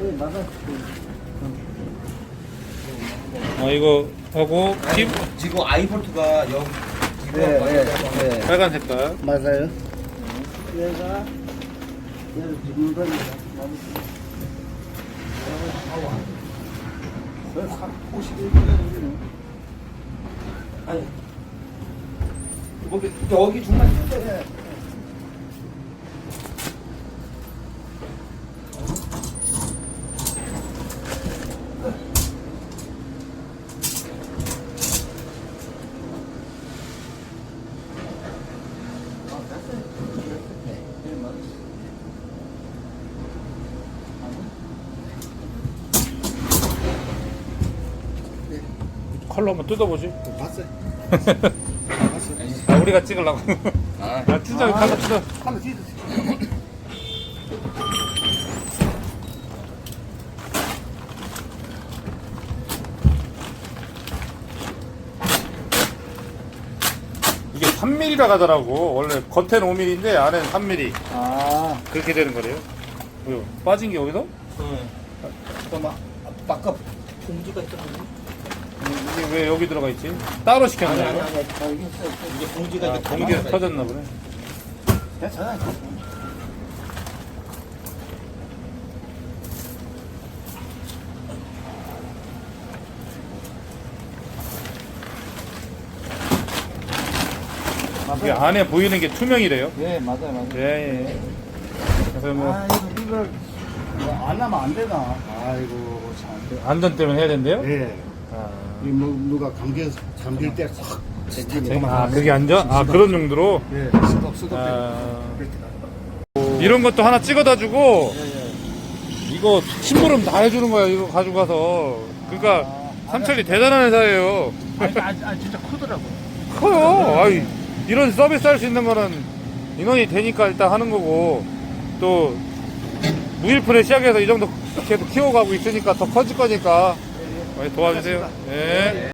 예, 맞아. 어, 이거 하고 팁 지금 아이볼트가 여기 네, 네, 네. 빨간 색깔. 맞아요. 얘가 얘를. 그 51분이네. 아니 여기 중간 네. 컬러 한번 뜯어보지. 봤어요. 아, 우리가 찍으려고. 아, 아, 뜯어, 칼로 뜯어. 한번 찢으세요. 이게 3mm라 가더라고. 원래 겉에는 5mm인데 안에는 3mm. 아, 그렇게 되는 거래요. 뭐요? 빠진 게 어디서? 잠깐만 아까 봉지가 있었는데 이게 왜 여기 들어가 있지? 따로 시켰네. 아니, 요 아니, 저기 있어요. 이게 봉지가 아, 이제 공기에서 터졌나 보네. 괜찮아요. 이게 안에 보이는 게 투명이래요. 예, 맞아요, 맞아요. 예, 예. 그래서 뭐 아, 이거, 이걸 뭐안 하면 안 되나? 아이고, 참. 안전 때문에 해야 된대요. 예. 아, 이 뭐, 누가 감겨, 잠길 때 확. 아, 그게 안전? 아, 그런 용도로? 예, 수도, 수도 아. 이런 것도 하나 찍어다 주고, 예, 예. 이거 심부름 다 해주는 거야, 이거 가지고 가서. 그러니까, 아, 삼철이 대단한 회사예요. 아니, 아니, 아니, 진짜 크더라고요. 커요. 아이, 이런 서비스 할 수 있는 거는 인원이 되니까 일단 하는 거고, 또, 무일푼에 시작해서 이 정도 계속 키워가고 있으니까 더 커질 거니까, 도와주세요. 예.